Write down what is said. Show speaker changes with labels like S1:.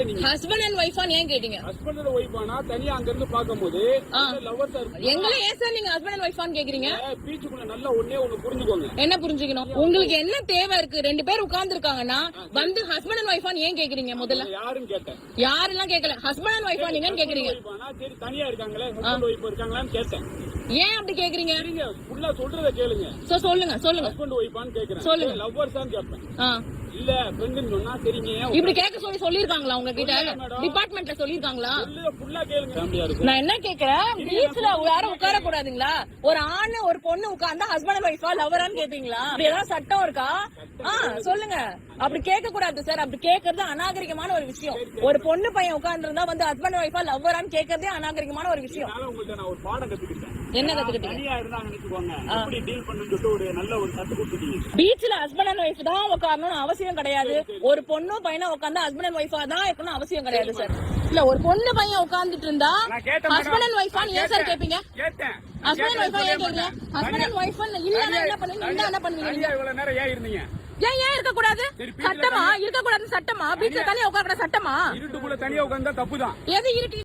S1: யாரு நீங்க
S2: husband and ஒய்ஃபான்னு ஏன் கேட்டீங்க?
S1: ஒய்ஃப் ஆனா தனியா அங்க இருந்து பாக்கும்போது. லவ்வர்ஸ்
S2: எங்களை ஏன் சார் நீங்க ஹஸ்பண்ட் அண்ட் ஒய்ஃபான்னு கேக்குறீங்க?
S1: பீச்சுக்குள்ள நல்லா ஒன்னே ஒண்ணு புரிஞ்சுக்கோங்க.
S2: என்ன புரிஞ்சுக்கணும்? உங்களுக்கு என்ன தேவை இருக்கு? ரெண்டு பேர் உட்கார்ந்து இருக்காங்கன்னா வந்து ஹஸ்பண்ட் அண்ட் ஒய்ஃபான்னு ஏன் கேக்குறீங்க முதல்ல?
S1: யாருன்னு கேட்டேன்
S2: யாரெல்லாம் கேட்கல? ஹஸ்பண்ட் அண்ட் ஒய்ஃபா நீங்கன்னு கேக்குறீங்க?
S1: சரி தனியா இருக்காங்களே ஹஸ்பண்ட் ஒய்ஃப் இருக்காங்களான்னு கேட்டேன்.
S2: ஏன் அப்படி கேக்குறீங்க?
S1: ஃபுல்லா சொல்றத கேளுங்க.
S2: சோ சொல்லுங்க சொல்லுங்க.
S1: ஹஸ்பண்ட் ஒய்ஃபான்னு கேக்குறேன்.
S2: சொல்லுங்க.
S1: லவ்வர்ஸான்னு கேட்பேன். இல்ல ஃப்ரெண்டுன்னு சொன்னா சரிங்க ஏன்
S2: இப்படி கேட்க சொல்லி சொல்லிருக்காங்களா உங்ககிட்ட. டிபார்ட்மெண்ட்ல சொல்லிருக்காங்களா நான் என்ன கேக்குறேன்? பீச்ல யாரும் உட்கார கூடாதுங்களா ஒரு ஆண் ஒரு பொண்ணு உட்கார்ந்தா ஹஸ்பண்ட் ஒய்ஃபா லவரான்னு கேப்பீங்களா? அப்படி ஏதாவது சட்டம் இருக்கா? ஆ சொல்லுங்க. அப்படி கேட்க கூடாது சார் அப்படி கேக்குறது அநாகரிகமான ஒரு விஷயம். ஒரு பொண்ணு பையன் உட்கார்ந்து இருந்தா வந்து ஹஸ்பண்ட் அண்ட் ஒய்ஃபா லவரான்னு கேக்குறதே அநாகரிகமான ஒரு விஷயம்.
S1: அதனால உங்கள்ட்ட நான் ஒரு பாடம் கத்துக்கிட்டேன்.
S2: என்ன கத்துக்கிட்டீங்க? பீச்ல ஹஸ்பண்ட் அண்ட் ஒய்ஃப் தான் உட்காரணும்னு அவசியம் கிடையாது. ஒரு பொண்ணும் பையனும் உட்கார்ந்தா ஹஸ்பண்ட் அண்ட் ஒய்ஃபா தான் இருக்கணும் அவசியம் கிடையாது சார் இல்ல ஒரு பொண்ணு பையன் உட்கார்ந்துட்டு இருந்தா ஹஸ்பண்ட் அண்ட் ஒய்ஃபா ஏன் சார் கேப்பீங்க? ஹஸ்பண்ட் அண்ட் ஒய்ஃபா ஏன் கேக்குறீங்க ஹஸ்பண்ட் அண்ட் ஒய்ஃப் இல்லன்னா என்ன பண்ணுவீங்க? இருந்தா என்ன பண்ணுவீங்க?
S1: இவ்வளவு நேரம் ஏன் இருந்தீங்க?
S2: ஏன் ஏன் இருக்க கூடாது சட்டமா? இருக்க கூடாது சட்டமா? பீச்ல தனியா உட்கார சட்டமா?
S1: இருட்டுக்குள்ள தனியா உட்கார்ந்தா தப்பு தான்
S2: எது இருட்டு?